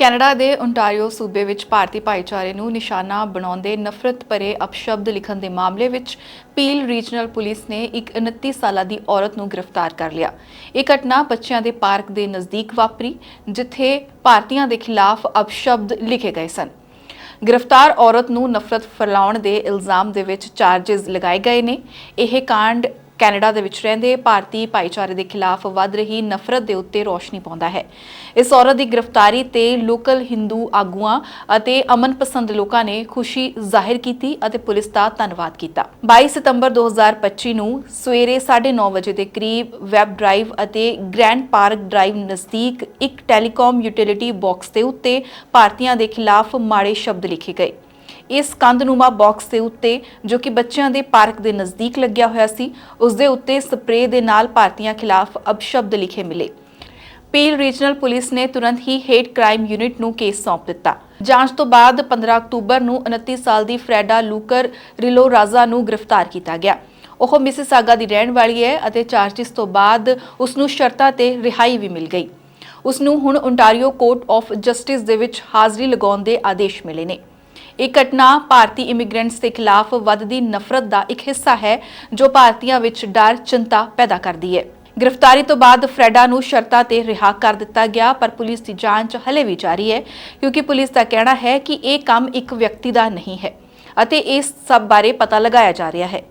Canada ਦੇ Ontario ਸੂਬੇ ਵਿੱਚ ਭਾਰਤੀ ਭਾਈਚਾਰੇ ਨੂੰ ਨਿਸ਼ਾਨਾ ਬਣਾਉਂਦੇ ਨਫ਼ਰਤ ਭਰੇ ਅਪਸ਼ਬਦ ਲਿਖਣ ਦੇ ਮਾਮਲੇ ਵਿੱਚ ਪੀਲ ਰੀਜਨਲ ਪੁਲਿਸ ਨੇ ਇੱਕ 29 ਸਾਲਾ ਦੀ ਔਰਤ ਨੂੰ ਗ੍ਰਿਫਤਾਰ ਕਰ ਲਿਆ। ਇਹ ਘਟਨਾ ਬੱਚਿਆਂ ਦੇ ਪਾਰਕ ਦੇ ਨਜ਼ਦੀਕ ਵਾਪਰੀ, ਜਿੱਥੇ ਭਾਰਤੀਆਂ ਦੇ ਖਿਲਾਫ ਅਪਸ਼ਬਦ ਲਿਖੇ ਗਏ ਸਨ। ਗ੍ਰਿਫਤਾਰ ਔਰਤ ਨੂੰ ਨਫ਼ਰਤ ਫੈਲਾਉਣ ਦੇ ਇਲਜ਼ਾਮ ਦੇ ਵਿੱਚ ਚਾਰजेस ਲਗਾਏ ਗਏ ਨੇ। ਇਹ ਕਾਂਡ ਕੈਨੇਡਾ ਦੇ ਵਿੱਚ ਰਹਿੰਦੇ ਭਾਰਤੀ ਭਾਈਚਾਰੇ ਦੇ ਖਿਲਾਫ ਵੱਧ ਰਹੀ ਨਫ਼ਰਤ ਦੇ ਉੱਤੇ ਰੋਸ਼ਨੀ ਪਾਉਂਦਾ ਹੈ। ਇਸ ਔਰਤ ਦੀ ਗ੍ਰਿਫਤਾਰੀ ਤੇ ਲੋਕਲ ਹਿੰਦੂ ਆਗੂਆਂ ਅਤੇ ਅਮਨ ਪਸੰਦ ਲੋਕਾਂ ਨੇ ਖੁਸ਼ੀ ਜ਼ਾਹਿਰ ਕੀਤੀ ਅਤੇ ਪੁਲਿਸ ਦਾ ਧੰਨਵਾਦ ਕੀਤਾ। 22 ਸਤੰਬਰ 2025 ਨੂੰ ਸਵੇਰੇ 9:30 ਵਜੇ ਦੇ ਕਰੀਬ ਵੈਬ ਡਰਾਈਵ ਅਤੇ ਗ੍ਰੈਂਡ ਪਾਰਕ ਡਰਾਈਵ ਨਜ਼ਦੀਕ ਇੱਕ ਟੈਲੀਕਾਮ ਯੂਟਿਲਿਟੀ ਬਾਕਸ ਦੇ ਉੱਤੇ ਭਾਰਤੀਆਂ ਦੇ ਖਿਲਾਫ ਮਾੜੇ ਸ਼ਬਦ ਲਿਖੇ ਗਏ। ਇਸ ਕੰਧਨੁਮਾ ਬਾਕਸ ਦੇ ਉੱਤੇ, ਜੋ ਕਿ ਬੱਚਿਆਂ ਦੇ ਪਾਰਕ ਦੇ ਨਜ਼ਦੀਕ ਲੱਗਿਆ ਹੋਇਆ ਸੀ, ਉਸ ਦੇ ਉੱਤੇ ਸਪਰੇਅ ਦੇ ਨਾਲ ਭਾਰਤੀਆਂ ਖਿਲਾਫ ਅਪਸ਼ਬਦ ਲਿਖੇ ਮਿਲੇ। ਪੀਲ ਰੀਜਨਲ ਪੁਲਿਸ ਨੇ ਤੁਰੰਤ ਹੀ ਹੇਟ ਕ੍ਰਾਈਮ ਯੂਨਿਟ ਨੂੰ ਕੇਸ ਸੌਂਪ ਦਿੱਤਾ। ਜਾਂਚ ਤੋਂ ਬਾਅਦ 15 ਅਕਤੂਬਰ ਨੂੰ 29 ਸਾਲ ਦੀ ਫਰੈਡਾ ਲੂਕਰ ਰਿਲੋ ਰਾਜ਼ਾ ਨੂੰ ਗ੍ਰਿਫਤਾਰ ਕੀਤਾ ਗਿਆ। ਉਹ ਮਿਸਿਸਾਗਾ ਦੀ ਰਹਿਣ ਵਾਲੀ ਹੈ ਅਤੇ ਚਾਰਜਿਸ ਤੋਂ ਬਾਅਦ ਉਸ ਨੂੰ ਸ਼ਰਤਾਂ ਤੇ ਰਿਹਾਈ ਵੀ ਮਿਲ ਗਈ। ਉਸ ਨੂੰ ਹੁਣ ਓਨਟਾਰੀਓ ਕੋਰਟ ਆਫ ਜਸਟਿਸ ਦੇ ਵਿੱਚ ਹਾਜ਼ਰੀ ਲਗਾਉਣ ਦੇ ਆਦੇਸ਼ ਮਿਲੇ ਨੇ। ਇਹ ਘਟਨਾ ਭਾਰਤੀ ਇਮੀਗ੍ਰੈਂਟਸ ਦੇ ਖਿਲਾਫ ਵੱਧਦੀ ਨਫ਼ਰਤ ਦਾ ਇੱਕ ਹਿੱਸਾ ਹੈ, ਜੋ ਭਾਰਤੀਆਂ ਵਿੱਚ ਡਰ, ਚਿੰਤਾ ਪੈਦਾ ਕਰਦੀ ਹੈ। ਗ੍ਰਿਫਤਾਰੀ ਤੋਂ ਬਾਅਦ ਫਰੈਡਾ ਨੂੰ ਸ਼ਰਤਾਂ ਤੇ ਰਿਹਾ ਕਰ ਦਿੱਤਾ ਗਿਆ, ਪਰ ਪੁਲਿਸ ਦੀ ਜਾਂਚ ਹਲੇ ਵੀ ਜਾਰੀ ਹੈ, ਕਿਉਂਕਿ ਪੁਲਿਸ ਦਾ ਕਹਿਣਾ ਹੈ ਕਿ ਇਹ ਕੰਮ ਇੱਕ ਵਿਅਕਤੀ ਦਾ ਨਹੀਂ ਹੈ ਅਤੇ ਇਸ ਸਭ ਬਾਰੇ ਪਤਾ ਲਗਾਇਆ ਜਾ ਰਿਹਾ ਹੈ।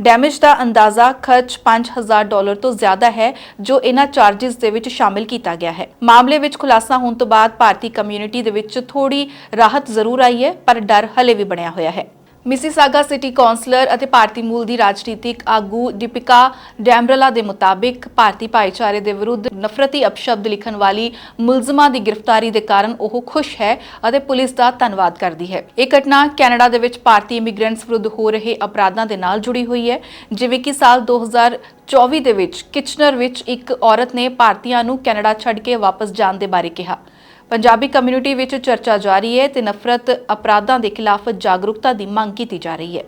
ਡੈਮੇਜ ਦਾ ਅੰਦਾਜ਼ਾ ਖਰਚ 5000 ਡਾਲਰ ਤੋਂ ਜ਼ਿਆਦਾ ਹੈ, ਜੋ ਇਹਨਾਂ ਚਾਰजेस ਦੇ ਵਿੱਚ ਸ਼ਾਮਿਲ ਕੀਤਾ ਗਿਆ ਹੈ। ਮਾਮਲੇ ਵਿੱਚ ਖੁਲਾਸਾ ਹੋਣ ਤੋਂ ਬਾਅਦ ਭਾਰਤੀ ਕਮਿਊਨਿਟੀ ਦੇ ਵਿੱਚ ਥੋੜੀ ਰਾਹਤ ਜ਼ਰੂਰ ਆਈ ਹੈ, ਪਰ ਡਰ ਹਲੇ ਵੀ ਬਣਿਆ ਹੋਇਆ ਹੈ। ਮਿਸੀਸਾਗਾ ਸਿਟੀ ਕਾਉਂਸਲਰ ਅਤੇ ਭਾਰਤੀ ਮੂਲ ਦੀ ਰਾਜਨੀਤਿਕ ਆਗੂ ਦੀਪਿਕਾ ਡੈਮਰਲਾ ਦੇ ਮੁਤਾਬਿਕ ਭਾਰਤੀ ਭਾਈਚਾਰੇ ਦੇ ਵਿਰੁੱਧ ਨਫ਼ਰਤੀ ਅਪਸ਼ਬਦ ਲਿਖਣ ਵਾਲੀ ਮੁਲਜ਼ਮਾਂ ਦੀ ਗ੍ਰਿਫਤਾਰੀ ਦੇ ਕਾਰਨ ਉਹ ਖੁਸ਼ ਹੈ ਅਤੇ ਪੁਲਿਸ ਦਾ ਧੰਨਵਾਦ ਕਰਦੀ ਹੈ। ਇਹ ਘਟਨਾ ਕੈਨੇਡਾ ਦੇ ਵਿੱਚ ਭਾਰਤੀ ਇਮੀਗ੍ਰੈਂਟਸ ਵਿਰੁੱਧ ਹੋ ਰਹੇ ਅਪਰਾਧਾਂ ਦੇ ਨਾਲ ਜੁੜੀ ਹੋਈ ਹੈ। ਜਿਵੇਂ ਕਿ ਸਾਲ 2024 ਦੇ ਵਿੱਚ ਕਿਚਨਰ ਵਿੱਚ ਇੱਕ ਔਰਤ ਨੇ ਭਾਰਤੀਆਂ ਨੂੰ ਕੈਨੇਡਾ ਛੱਡ ਕੇ ਵਾਪਸ ਜਾਣ ਦੇ ਬਾਰੇ ਕਿਹਾ। ਪੰਜਾਬੀ ਕਮਿਊਨਿਟੀ ਵਿੱਚ ਚਰਚਾ ਜਾਰੀ ਹੈ ਤੇ ਨਫ਼ਰਤ ਅਪਰਾਧਾਂ ਦੇ ਖਿਲਾਫ ਜਾਗਰੂਕਤਾ ਦੀ ਮੰਗ ਕੀਤੀ ਜਾ ਰਹੀ ਹੈ।